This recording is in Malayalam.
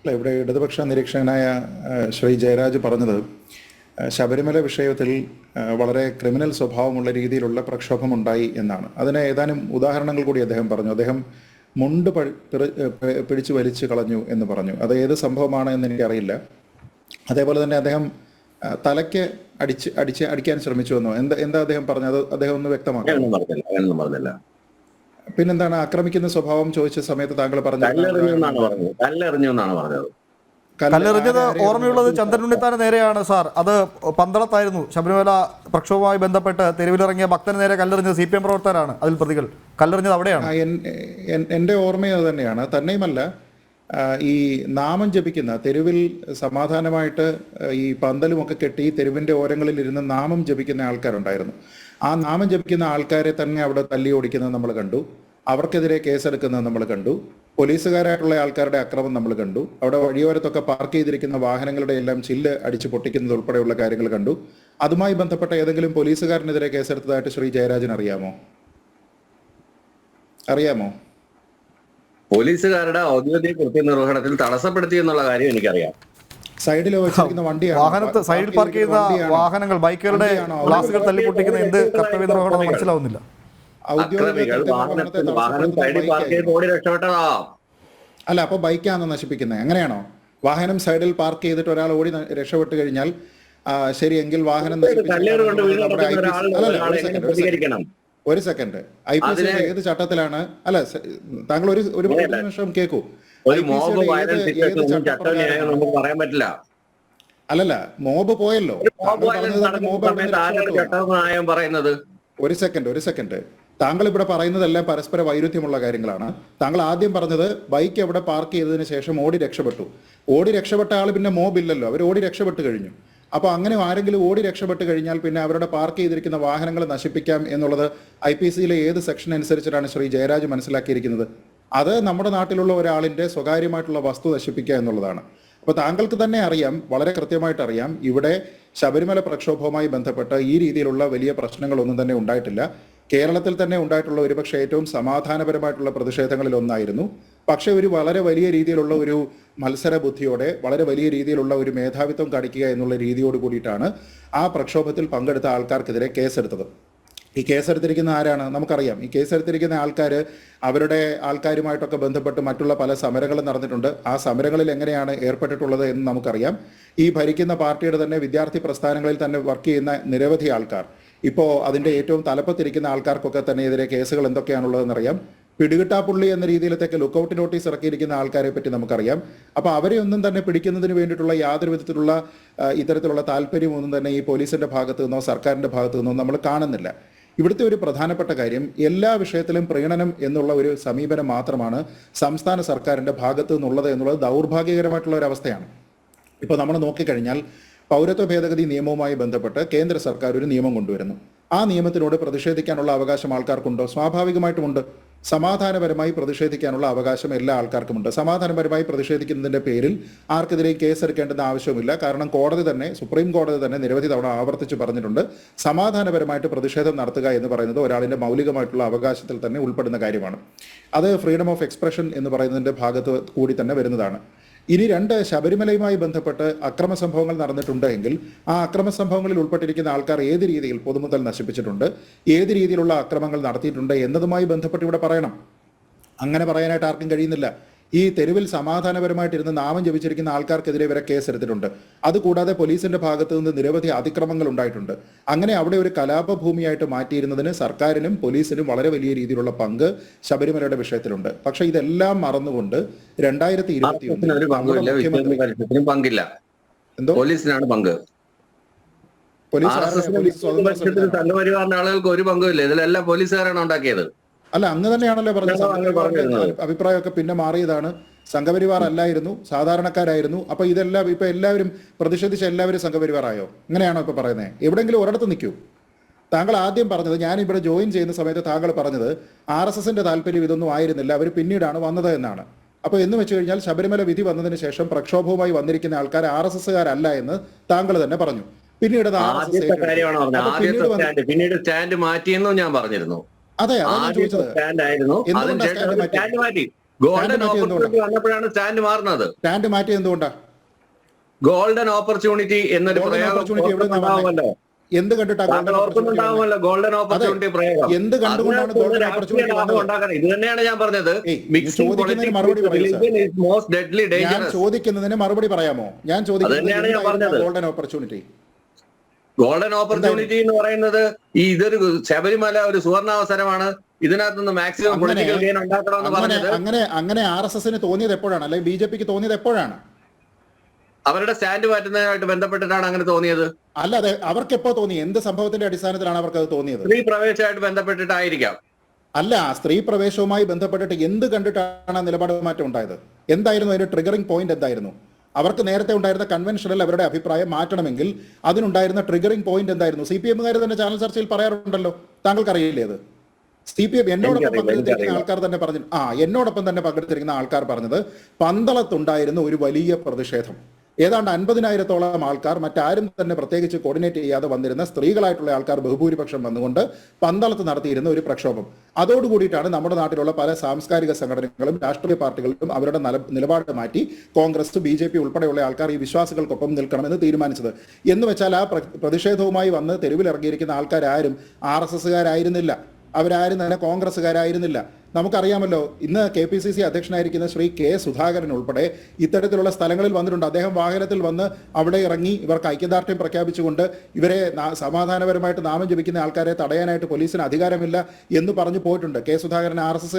അല്ല ഇവിടെ ഇടതുപക്ഷ നിരീക്ഷകനായ ശ്രീ ജയരാജ് പറഞ്ഞത് ശബരിമല വിഷയത്തിൽ വളരെ ക്രിമിനൽ സ്വഭാവമുള്ള രീതിയിലുള്ള പ്രക്ഷോഭമുണ്ടായി എന്നാണ്. അതിന് ഏതാനും ഉദാഹരണങ്ങൾ കൂടി അദ്ദേഹം പറഞ്ഞു. അദ്ദേഹം മുണ്ട് പിടിച്ചു വലിച്ചു കളഞ്ഞു എന്ന് പറഞ്ഞു. അത് ഏത് സംഭവമാണ് എന്ന് എനിക്കറിയില്ല. അതേപോലെ തന്നെ അദ്ദേഹം തലയ്ക്ക് അടിച്ച് അടിച്ച് അടിക്കാൻ ശ്രമിച്ചു എന്നോ? എന്താ എന്താ അദ്ദേഹം പറഞ്ഞത്? അദ്ദേഹം ഒന്ന് വ്യക്തമാക്കാം. പിന്നെന്താണ് ആക്രമിക്കുന്ന സ്വഭാവം ചോദിച്ച സമയത്ത് താങ്കൾ കല്ലെറിഞ്ഞു എന്നാണ് പറഞ്ഞു പറഞ്ഞത്. കല്ലെറിഞ്ഞു എന്നാണ് പറഞ്ഞത് കല്ലെറിഞ്ഞത് ഓർമ്മയുള്ളത് ചന്ദ്രൻ ഉണ്ണിത്താന് നേരെയാണ് സാർ. അത് പന്തളത്തായിരുന്നു. ശബരിമല പ്രക്ഷോഭവുമായി ബന്ധപ്പെട്ട് തെരുവിലിറങ്ങിയ ഭക്തന് നേരെ കല്ലെറിഞ്ഞത് സി പി എം പ്രവർത്തകരാണ്. അതിൽ പ്രതികൾ. കല്ലെറിഞ്ഞത് അവിടെയാണ്. എന്റെ ഓർമ്മയും തന്നെയാണ്. തന്നെയുമല്ല ഈ നാമം ജപിക്കുന്ന തെരുവിൽ സമാധാനമായിട്ട് ഈ പന്തലുമൊക്കെ കെട്ടി തെരുവിന്റെ ഓരങ്ങളിൽ ഇരുന്ന് നാമം ജപിക്കുന്ന ആൾക്കാരുണ്ടായിരുന്നു. ആ നാമം ജപിക്കുന്ന ആൾക്കാരെ തന്നെ അവിടെ തല്ലി ഓടിക്കുന്നത് നമ്മൾ കണ്ടു. അവർക്കെതിരെ കേസെടുക്കുന്നത് നമ്മൾ കണ്ടു. പോലീസുകാരായിട്ടുള്ള ആൾക്കാരുടെ അക്രമം നമ്മൾ കണ്ടു. അവിടെ വഴിയോരത്തൊക്കെ പാർക്ക് ചെയ്തിരിക്കുന്ന വാഹനങ്ങളുടെ എല്ലാം ചില്ല് അടിച്ച് പൊട്ടിക്കുന്നത് ഉൾപ്പെടെയുള്ള കാര്യങ്ങൾ കണ്ടു. അതുമായി ബന്ധപ്പെട്ട ഏതെങ്കിലും പോലീസുകാരനെതിരെ കേസെടുത്തതായിട്ട് ശ്രീ ജയരാജൻ അറിയാമോ? അറിയാമോ? പോലീസുകാരുടെ ഔദ്യോഗിക കൃത്യനിർവഹണത്തിൽ തടസ്സപ്പെടുത്തി എന്നുള്ള കാര്യം എനിക്കറിയാം. സൈഡിൽ വെച്ചിരിക്കുന്ന വണ്ടിയാണ്. വാഹനത്തെ സൈഡിൽ പാർക്ക് ചെയ്യുന്ന വാഹനങ്ങൾ ബൈക്കുകളുടെ ഗ്ലാസുകൾ ഗ്ലാസുകൾ തല്ലിപ്പൊട്ടിക്കുന്ന എന്ത് കർത്തവ്യ നിർവഹണം മനസ്സിലാവുന്നില്ല. ഔദ്യോഗിക അക്രമികൾ വാഹനം സൈഡിൽ പാർക്ക് ചെയ്ത് ഓടി രക്ഷപ്പെട്ടതാ. അല്ല അപ്പൊ ബൈക്കാണോ നശിപ്പിക്കുന്നത് എങ്ങനെയാണോ വാഹനം സൈഡിൽ പാർക്ക് ചെയ്തിട്ട് ഒരാൾ ഓടി രക്ഷപ്പെട്ട് കഴിഞ്ഞാൽ ശരിയെങ്കിൽ വാഹനം നശിപ്പിച്ചു ഒരു സെക്കൻഡ് ഐ പി സി ഏത് ചട്ടത്തിലാണ്? അല്ല താങ്കൾ ഒരു ഒരു നിമിഷം കേൾക്കൂ പറയാൻ പറ്റില്ല. അല്ലല്ല മോബ് പോയല്ലോ. പറയുന്നത്? ഒരു സെക്കൻഡ് ഒരു സെക്കൻഡ് താങ്കൾ ഇവിടെ പറയുന്നതെല്ലാം പരസ്പര വൈരുദ്ധ്യമുള്ള കാര്യങ്ങളാണ്. താങ്കൾ ആദ്യം പറഞ്ഞത് ബൈക്ക് എവിടെ പാർക്ക് ചെയ്തതിന് ശേഷം ഓടി രക്ഷപ്പെട്ടു. ഓടി രക്ഷപ്പെട്ട ആൾ പിന്നെ മോബ് ഇല്ലല്ലോ. അവർ ഓടി രക്ഷപ്പെട്ടു കഴിഞ്ഞു. അപ്പോൾ അങ്ങനെ ആരെങ്കിലും ഓടി രക്ഷപ്പെട്ട് കഴിഞ്ഞാൽ പിന്നെ അവരുടെ പാർക്ക് ചെയ്തിരിക്കുന്ന വാഹനങ്ങൾ നശിപ്പിക്കാം എന്നുള്ളത് ഐ പി സിയിലെ ഏത് സെക്ഷൻ അനുസരിച്ചിട്ടാണ് ശ്രീ ജയരാജ് മനസ്സിലാക്കിയിരിക്കുന്നത്? അത് നമ്മുടെ നാട്ടിലുള്ള ഒരാളിന്റെ സ്വകാര്യമായിട്ടുള്ള വസ്തു നശിപ്പിക്കുക എന്നുള്ളതാണ്. അപ്പോൾ താങ്കൾക്ക് തന്നെ അറിയാം വളരെ കൃത്യമായിട്ട് അറിയാം ഇവിടെ ശബരിമല പ്രക്ഷോഭവുമായി ബന്ധപ്പെട്ട് ഈ രീതിയിലുള്ള വലിയ പ്രശ്നങ്ങളൊന്നും തന്നെ ഉണ്ടായിട്ടില്ല. കേരളത്തിൽ തന്നെ ഉണ്ടായിട്ടുള്ള ഒരുപക്ഷെ ഏറ്റവും സമാധാനപരമായിട്ടുള്ള പ്രതിഷേധങ്ങളിൽ ഒന്നായിരുന്നു. പക്ഷേ ഒരു വളരെ വലിയ രീതിയിലുള്ള ഒരു മത്സര ബുദ്ധിയോടെ വളരെ വലിയ രീതിയിലുള്ള ഒരു മേധാവിത്വം കാണിക്കുക എന്നുള്ള രീതിയോട് കൂടിയിട്ടാണ് ആ പ്രക്ഷോഭത്തിൽ പങ്കെടുത്ത ആൾക്കാർക്കെതിരെ കേസെടുത്തത്. ഈ കേസെടുത്തിരിക്കുന്ന ആരാണ്? നമുക്കറിയാം. ഈ കേസെടുത്തിരിക്കുന്ന ആൾക്കാർ അവരുടെ ആൾക്കാരുമായിട്ടൊക്കെ ബന്ധപ്പെട്ട് മറ്റുള്ള പല സമരങ്ങളും നടന്നിട്ടുണ്ട്. ആ സമരങ്ങളിൽ എങ്ങനെയാണ് ഏർപ്പെട്ടിട്ടുള്ളത് എന്ന് നമുക്കറിയാം. ഈ ഭരിക്കുന്ന പാർട്ടിയുടെ തന്നെ വിദ്യാർത്ഥി പ്രസ്ഥാനങ്ങളിൽ തന്നെ വർക്ക് ചെയ്യുന്ന നിരവധി ആൾക്കാർ. ഇപ്പോൾ അതിന്റെ ഏറ്റവും തലപ്പത്തിരിക്കുന്ന ആൾക്കാർക്കൊക്കെ തന്നെ എതിരെ കേസുകൾ എന്തൊക്കെയാണുള്ളതെന്നറിയാം. പിടികിട്ടാപ്പുള്ളി എന്ന രീതിയിലത്തേക്ക് ലുക്കൌട്ട് നോട്ടീസ് ഇറക്കിയിരിക്കുന്ന ആൾക്കാരെ പറ്റി നമുക്കറിയാം. അപ്പോൾ അവരെ ഒന്നും തന്നെ പിടിക്കുന്നതിന് വേണ്ടിയിട്ടുള്ള യാതൊരു വിധത്തിലുള്ള ഇത്തരത്തിലുള്ള താല്പര്യമൊന്നും തന്നെ ഈ പോലീസിന്റെ ഭാഗത്തു നിന്നോ സർക്കാരിന്റെ ഭാഗത്തു നിന്നോ നമ്മൾ കാണുന്നില്ല. ഇവിടുത്തെ ഒരു പ്രധാനപ്പെട്ട കാര്യം എല്ലാ വിഷയത്തിലും പ്രീണനം എന്നുള്ള ഒരു സമീപനം മാത്രമാണ് സംസ്ഥാന സർക്കാരിന്റെ ഭാഗത്തു നിന്നുള്ളത് എന്നുള്ളത് ദൗർഭാഗ്യകരമായിട്ടുള്ള ഒരു അവസ്ഥയാണ്. ഇപ്പോൾ നമ്മൾ നോക്കിക്കഴിഞ്ഞാൽ പൗരത്വ ഭേദഗതി നിയമവുമായി ബന്ധപ്പെട്ട് കേന്ദ്ര സർക്കാർ ഒരു നിയമം കൊണ്ടുവരുന്നു. ആ നിയമത്തിനോട് പ്രതിഷേധിക്കാനുള്ള അവകാശം ആൾക്കാർക്കുണ്ടോ? സ്വാഭാവികമായിട്ടുമുണ്ട്. സമാധാനപരമായി പ്രതിഷേധിക്കാനുള്ള അവകാശം എല്ലാ ആൾക്കാർക്കുമുണ്ട്. സമാധാനപരമായി പ്രതിഷേധിക്കുന്നതിന്റെ പേരിൽ ആർക്കെതിരെയും കേസെടുക്കേണ്ടെന്ന് ആവശ്യമില്ല കാരണം കോടതി തന്നെ സുപ്രീം കോടതി തന്നെ നിരവധി തവണ ആവർത്തിച്ച് പറഞ്ഞിട്ടുണ്ട്. സമാധാനപരമായിട്ട് പ്രതിഷേധം നടത്തുക എന്ന് പറയുന്നത് ഒരാളിന്റെ മൗലികമായിട്ടുള്ള അവകാശത്തിൽ തന്നെ ഉൾപ്പെടുന്ന കാര്യമാണ്. അത് ഫ്രീഡം ഓഫ് എക്സ്പ്രഷൻ എന്ന് പറയുന്നതിന്റെ ഭാഗത്ത് കൂടി തന്നെ വരുന്നതാണ്. ഇനി രണ്ട് ശബരിമലയുമായി ബന്ധപ്പെട്ട് അക്രമ സംഭവങ്ങൾ നടന്നിട്ടുണ്ട് എങ്കിൽ ആ അക്രമ സംഭവങ്ങളിൽ ഉൾപ്പെട്ടിരിക്കുന്ന ആൾക്കാർ ഏത് രീതിയിൽ പൊതുമുതൽ നശിപ്പിച്ചിട്ടുണ്ട് ഏത് രീതിയിലുള്ള അക്രമങ്ങൾ നടത്തിയിട്ടുണ്ട് എന്നതുമായി ബന്ധപ്പെട്ട് ഇവിടെ പറയണം. അങ്ങനെ പറയാനായിട്ട് ആർക്കും കഴിയുന്നില്ല. ഈ തെരുവിൽ സമാധാനപരമായിട്ടിരുന്ന് നാമം ജപിച്ചിരിക്കുന്ന ആൾക്കാർക്കെതിരെ ഇവരെ കേസെടുത്തിട്ടുണ്ട്. അതുകൂടാതെ പോലീസിന്റെ ഭാഗത്തു നിന്ന് നിരവധി അതിക്രമങ്ങൾ ഉണ്ടായിട്ടുണ്ട്. അങ്ങനെ അവിടെ ഒരു കലാപഭൂമിയായിട്ട് മാറ്റിയിരുന്നതിന് സർക്കാരിനും പോലീസിനും വളരെ വലിയ രീതിയിലുള്ള പങ്ക് ശബരിമലയുടെ വിഷയത്തിലുണ്ട്. പക്ഷെ ഇതെല്ലാം മറന്നുകൊണ്ട് രണ്ടായിരത്തി ഇരുപത്തി ഒന്ന് പങ്കില്ല. എന്തോ? പോലീസിനാണ് പങ്ക്. പോലീസ്. സംഘപരിവാറിന്റെ ആളുകൾക്ക് ഒരു പങ്കുമില്ല ഇതിലെല്ലാം പോലീസുകാരാണ് ഉണ്ടാക്കിയത്. അല്ല അങ്ങ് തന്നെയാണല്ലോ പറഞ്ഞത്. അഭിപ്രായമൊക്കെ പിന്നെ മാറിയതാണ്. സംഘപരിവാർ അല്ലായിരുന്നു സാധാരണക്കാരായിരുന്നു. അപ്പൊ ഇതെല്ലാം ഇപ്പൊ എല്ലാവരും പ്രതിഷേധിച്ച എല്ലാവരും സംഘപരിവാറായോ? ഇങ്ങനെയാണോ ഇപ്പൊ പറയുന്നത് എവിടെങ്കിലും ഒരിടത്ത് നിൽക്കൂ. താങ്കൾ ആദ്യം പറഞ്ഞത് ഞാൻ ഇവിടെ ജോയിൻ ചെയ്യുന്ന സമയത്ത് താങ്കൾ പറഞ്ഞത് ആർ എസ് എസിന്റെ താല്പര്യം ഇതൊന്നും ആയിരുന്നില്ല. അവർ പിന്നീടാണ് വന്നത് എന്നാണ്. അപ്പൊ എന്ന് വെച്ച് കഴിഞ്ഞാൽ ശബരിമല വിധി വന്നതിന് ശേഷം പ്രക്ഷോഭവുമായി വന്നിരിക്കുന്ന ആൾക്കാർ ആർ എസ് എസ്സുകാരല്ല എന്ന് താങ്കൾ തന്നെ പറഞ്ഞു. പിന്നീട് പിന്നീട് സ്റ്റാൻഡ് മാറ്റിയെന്നും ഞാൻ പറഞ്ഞിരുന്നു. അതെ വന്നപ്പോഴാണ് സ്റ്റാൻഡ് മാറുന്നത്. സ്റ്റാൻഡ് മാറ്റി എന്തുകൊണ്ടാണ് ഗോൾഡൻ ഓപ്പർച്യൂണിറ്റി എന്നൊരു പ്രയോഗം എന്ത് കണ്ടിട്ടാ താങ്കൾ golden opportunity ഓർക്കുന്നുണ്ടാവുമല്ലോ ഗോൾഡൻ ഓപ്പർച്യൂണിറ്റി പ്രയോഗം. എന്ത് കണ്ടുകൊണ്ടാണ് ഗോൾഡൻ ഇത് തന്നെയാണ് ഞാൻ പറഞ്ഞത്. മറുപടി ഞാൻ ചോദിക്കുന്നതിന് മറുപടി പറയാമോ? ഞാൻ ചോദിക്കുന്നത് ഗോൾഡൻ ഓപ്പർച്യൂണിറ്റി? ഗോൾഡൻ ഓപ്പർച്യൂണിറ്റി എന്ന് പറയുന്നത് ഈ ഇതൊരു ശബരിമല ഒരു സുവർണാവസരമാണ്. ഇതിനകത്തുനിന്ന് മാക്സിമം പൊളിറ്റിക്കൽ ഗെയിൻ ഉണ്ടാക്കണമെന്ന് എന്ന് പറഞ്ഞത് അങ്ങനെ അങ്ങനെ ആർ എസ് എസിന് തോന്നിയത് എപ്പോഴാണ്? അല്ലെങ്കിൽ ബി ജെ പിക്ക് തോന്നിയത് എപ്പോഴാണ്? അവരുടെ സ്റ്റാൻഡ് മാറ്റുന്നതിനായിട്ട് ബന്ധപ്പെട്ടിട്ടാണ് അങ്ങനെ തോന്നിയത്. അല്ല അതെ അവർക്ക് എപ്പോ തോന്നി? എന്ത് സംഭവത്തിന്റെ അടിസ്ഥാനത്തിലാണ് അവർക്ക് അത് തോന്നിയത്? സ്ത്രീ പ്രവേശമായിട്ട് ബന്ധപ്പെട്ടിട്ടായിരിക്കാം. അല്ല സ്ത്രീ പ്രവേശവുമായി ബന്ധപ്പെട്ടിട്ട് എന്ത് കണ്ടിട്ടാണ് നിലപാട് മാറ്റം ഉണ്ടായത്? എന്തായിരുന്നു അതിന്റെ ട്രിഗറിംഗ് പോയിന്റ് എന്തായിരുന്നു? അവർക്ക് നേരത്തെ ഉണ്ടായിരുന്ന കൺവെൻഷനിൽ അവരുടെ അഭിപ്രായം മാറ്റണമെങ്കിൽ അതിനുണ്ടായിരുന്ന ട്രിഗറിംഗ് പോയിന്റ് എന്തായിരുന്നു? സി പി എമ്മുകാർ തന്നെ ചാനൽ ചർച്ചയിൽ പറയാറുണ്ടല്ലോ. താങ്കൾക്ക് അറിയില്ലേ അത്? സി പി എം എന്നോടൊപ്പം പങ്കെടുത്തിരിക്കുന്ന ആൾക്കാർ തന്നെ പറഞ്ഞു ആ എന്നോടൊപ്പം തന്നെ പങ്കെടുത്തിരിക്കുന്ന ആൾക്കാർ പറഞ്ഞത് പന്തളത്തുണ്ടായിരുന്ന ഒരു വലിയ പ്രതിഷേധം. ഏതാണ്ട് അൻപതിനായിരത്തോളം ആൾക്കാർ മറ്റാരും തന്നെ പ്രത്യേകിച്ച് കോർഡിനേറ്റ് ചെയ്യാതെ വന്നിരുന്ന സ്ത്രീകളായിട്ടുള്ള ആൾക്കാർ ബഹുഭൂരിപക്ഷം വന്നുകൊണ്ട് പന്തളത്ത് നടത്തിയിരുന്ന ഒരു പ്രക്ഷോഭം. അതോടുകൂടിയിട്ടാണ് നമ്മുടെ നാട്ടിലുള്ള പല സാംസ്കാരിക സംഘടനകളും രാഷ്ട്രീയ പാർട്ടികളും അവരുടെ നില- നിലപാട് മാറ്റി കോൺഗ്രസ് ബി ജെ പി ഉൾപ്പെടെയുള്ള ആൾക്കാർ ഈ വിശ്വാസികൾക്കൊപ്പം നിൽക്കണമെന്ന് തീരുമാനിച്ചത്. എന്ന് വെച്ചാൽ ആ പ്രതിഷേധവുമായി വന്ന് തെരുവിലിറങ്ങിയിരിക്കുന്ന ആൾക്കാരാരും ആർ എസ് എസ്സുകാരായിരുന്നില്ല. അവരാരും തന്നെ കോൺഗ്രസ്സുകാരായിരുന്നില്ല. നമുക്കറിയാമല്ലോ ഇന്ന് കെ പി സി സി അധ്യക്ഷനായിരിക്കുന്ന ശ്രീ കെ സുധാകരൻ ഉൾപ്പെടെ ഇത്തരത്തിലുള്ള സ്ഥലങ്ങളിൽ വന്നിട്ടുണ്ട്. അദ്ദേഹം വാഹനത്തിൽ വന്ന് അവിടെ ഇറങ്ങി ഇവർക്ക് ഐക്യദാർഢ്യം പ്രഖ്യാപിച്ചുകൊണ്ട് ഇവരെ സമാധാനപരമായിട്ട് നാമം ജപിക്കുന്ന ആൾക്കാരെ തടയാനായിട്ട് പോലീസിന് അധികാരമില്ല എന്ന് പറഞ്ഞു പോയിട്ടുണ്ട്. K Sudhakaran R S